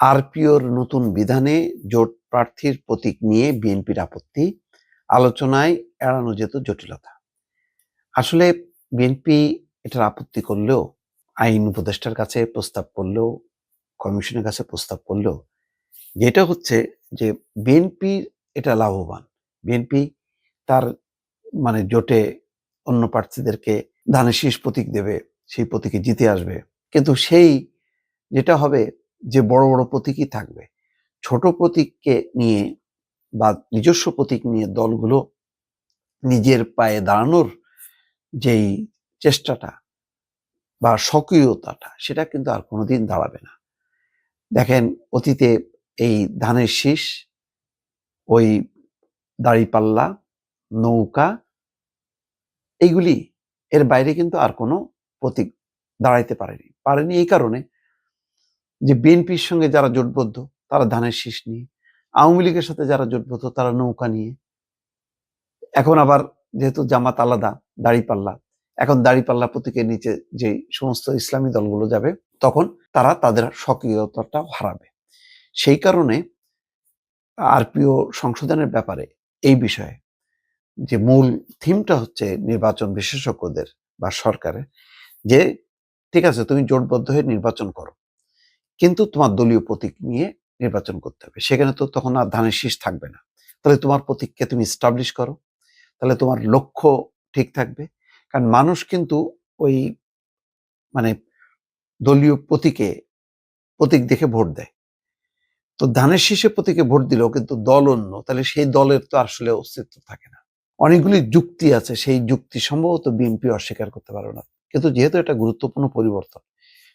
আরপিওর নতুন বিধানে জোট প্রার্থীর প্রতীক নিয়ে বিএনপির আপত্তি, আলোচনায় এড়ানো যেত জটিলতা। আসলে বিএনপি এটার আপত্তি করলেও, আইন উপদেষ্টার কাছে প্রস্তাব করলেও, কমিশনের কাছে প্রস্তাব করলেও, যেটা হচ্ছে যে বিএনপি এটা লাভবান। বিএনপি তার মানে জোটে অন্য প্রার্থীদেরকে ধানের শীষ প্রতীক দেবে, সেই প্রতীকে জিতে আসবে। কিন্তু সেই যেটা হবে যে বড় বড় প্রতীকই থাকবে। ছোট প্রতীককে নিয়ে বা নিজস্ব প্রতীক নিয়ে দলগুলো নিজের পায়ে দাঁড়ানোর যেই চেষ্টাটা বা সক্রিয়তাটা সেটা কিন্তু আর কোনোদিন দাঁড়াবে না। দেখেন, অতীতে এই ধানের শীষ, ওই দাড়িপাল্লা, নৌকা এইগুলি এর বাইরে কিন্তু আর কোনো প্রতীক দাঁড়াইতে পারেনি। পারেনি এই কারণে যে বিএনপির সঙ্গে যারা জোটবদ্ধ, তারা ধানের শীষ নিয়ে। আওয়ামী লীগের সাথে যারা জোটবদ্ধ, তারা নৌকা নিয়ে। এখন আবার যেহেতু জামাত আলাদা, দাড়িপাল্লা, এখন দাড়িপাল্লা প্রতীকের নিচে যে সমস্ত ইসলামী দলগুলো যাবে, তখন তারা তাদের সক্রিয়তাটা হারাবে। সেই কারণে আরপিও সংশোধনের ব্যাপারে এই বিষয়ে যে মূল থিমটা হচ্ছে নির্বাচন বিশেষজ্ঞদের বা সরকারের, যে ঠিক আছে, তুমি জোটবদ্ধ হয়ে নির্বাচন করো। কিন্তু তোমার দলীয় প্রতীক নিয়ে নির্বাচন করতে হবে। সেখানে তো তখন আর ধানের শীষ থাকবে না। তাহলে তোমার প্রতীককে তুমি স্টাবলিশ করো। তাহলে তোমার লক্ষ্য ঠিক থাকবে। কারণ মানুষ কিন্তু ওই মানে দলীয় প্রতীকে, প্রতীক দেখে ভোট দেয়। তো ধানের শীষে প্রতীকে ভোট দিলেও কিন্তু দল অন্য। তাহলে সেই দলের তো আসলে অস্তিত্ব থাকে না। অনেকগুলি যুক্তি আছে। সেই যুক্তি সম্ভবত বিএনপি অস্বীকার করতে পারবে না। কিন্তু যেহেতু এটা গুরুত্বপূর্ণ পরিবর্তন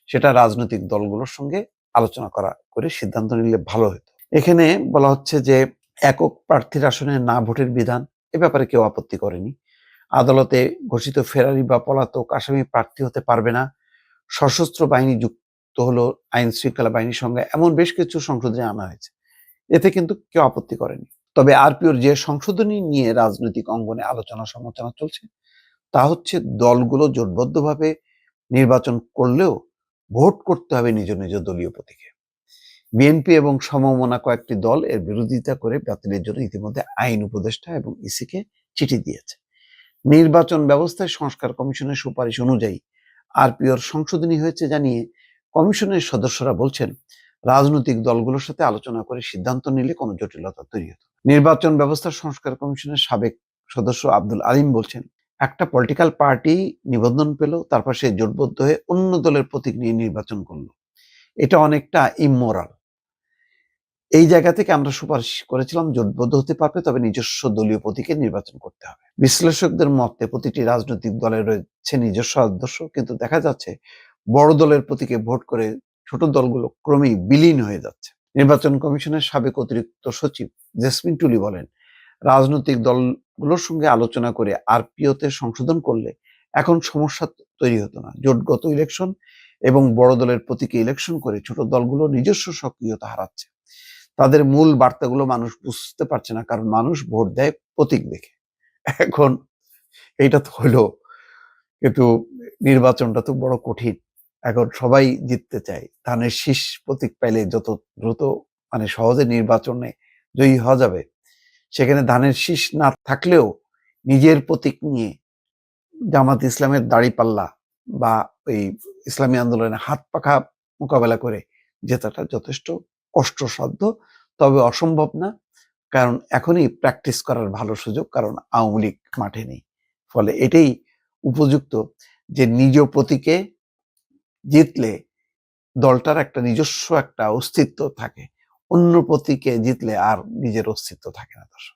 সেটা রাজনৈতিক দলগুলোর সঙ্গে আলোচনা করা করে সিদ্ধান্ত নিলে ভালো হতো। এখানে বলা হচ্ছে যে একক প্রার্থীর আসনে না ভোটের বিধান এ ব্যাপারে কেউ আপত্তি করেনি। আদালতে ঘোষিত ফেরারি বা পলাতক আসামি প্রার্থী হতে পারবে না। সশস্ত্র বাহিনী যুক্ত হলো আইন শৃঙ্খলা বাহিনীর সঙ্গে এমন বেশ কিছু সংশোধনী আনা হয়েছে। এতে কিন্তু কেউ আপত্তি করেনি। তবে আরপিওর যে সংশোধনী নিয়ে রাজনৈতিক অঙ্গনে আলোচনা সমালোচনা চলছে, তা হচ্ছে দলগুলো জোটবদ্ধভাবে নির্বাচন করলেও ভোট করতে হবে নিজ নিজ দলীয় প্রতীকে। বিএনপি এবং সমমনা কয়েকটি দল এর বিরোধিতা করে বাতিলের জন্য ইতিমধ্যে আইন উপদেষ্টা এবং ইসিকে চিঠি দিয়েছে। নির্বাচন ব্যবস্থায় সংস্কার কমিশনের সুপারিশ অনুযায়ী আরপিওর সংশোধনী হয়েছে জানিয়ে কমিশনের সদস্যরা বলছেন, রাজনৈতিক দলগুলোর সাথে আলোচনা করে সিদ্ধান্ত নিলে কোনো জটিলতা তৈরি হতো নির্বাচন ব্যবস্থা সংস্কার কমিশনের সাবেক সদস্য আব্দুল আলিম বলছেন একটা পলিটিক্যাল পার্টি নিবন্ধন পেল, তারপর সে জোটবদ্ধ হয়ে অন্য দলের প্রতীক নিয়ে নির্বাচন করল। এটা অনেকটা ইমোরাল এই জায়গা থেকে আমরা সুপারিশ করেছিলাম জোটবদ্ধ হতে পারবে, তবে নিজস্ব দলীয় প্রতীকে নির্বাচন করতে হবে। বিশ্লেষকদের মতে, প্রতিটি রাজনৈতিক দলের রয়েছে নিজস্ব আদর্শ, কিন্তু দেখা যাচ্ছে বড় দলের প্রতীকে ভোট করে ছোট দলগুলো ক্রমেই বিলীন হয়ে যাচ্ছে। নির্বাচন কমিশনের সাবেক অতিরিক্ত সচিব জেসমিন টুলি বলেন রাজনৈতিক দলগুলোর সঙ্গে আলোচনা করে আর আরপিওতে সংশোধন করলে এখন সমস্যা তৈরি হতো না। জোটগত ইলেকশন এবং বড় দলের প্রতীকে ইলেকশন করে ছোট দলগুলো নিজস্ব সক্রিয়তা হারাচ্ছে। তাদের মূল বার্তাগুলো মানুষ বুঝতে পারছে না, কারণ মানুষ ভোট দেয় প্রতীক দেখে। এখন এইটা তো হলো কিন্তু নির্বাচনটা তো বড় কঠিন। এখন সবাই জিততে চায়। ধানের শীষ প্রতীক পাইলে যত দ্রুত মানে সহজে নির্বাচনে জয়ী হওয়া যাবে সেখানে ধানের শীষ না থাকলেও নিজের প্রতীক নিয়ে জামাত ইসলামের দাড়িপাল্লা বা ওই ইসলামী আন্দোলনে হাত পাখা মোকাবেলা করে জেতাটা যথেষ্ট কষ্টসাধ্য, তবে অসম্ভব না। কারণ এখনই প্র্যাকটিস করার ভালো সুযোগ কারণ আওয়ামী লীগ মাঠে নেই। ফলে এটাই উপযুক্ত যে নিজ প্রতীকে জিতলে দলটার একটা নিজস্ব একটা অস্তিত্ব থাকে। অন্য প্রতীকে জিতলে আর নিজের অস্তিত্ব থাকে না দর্শক।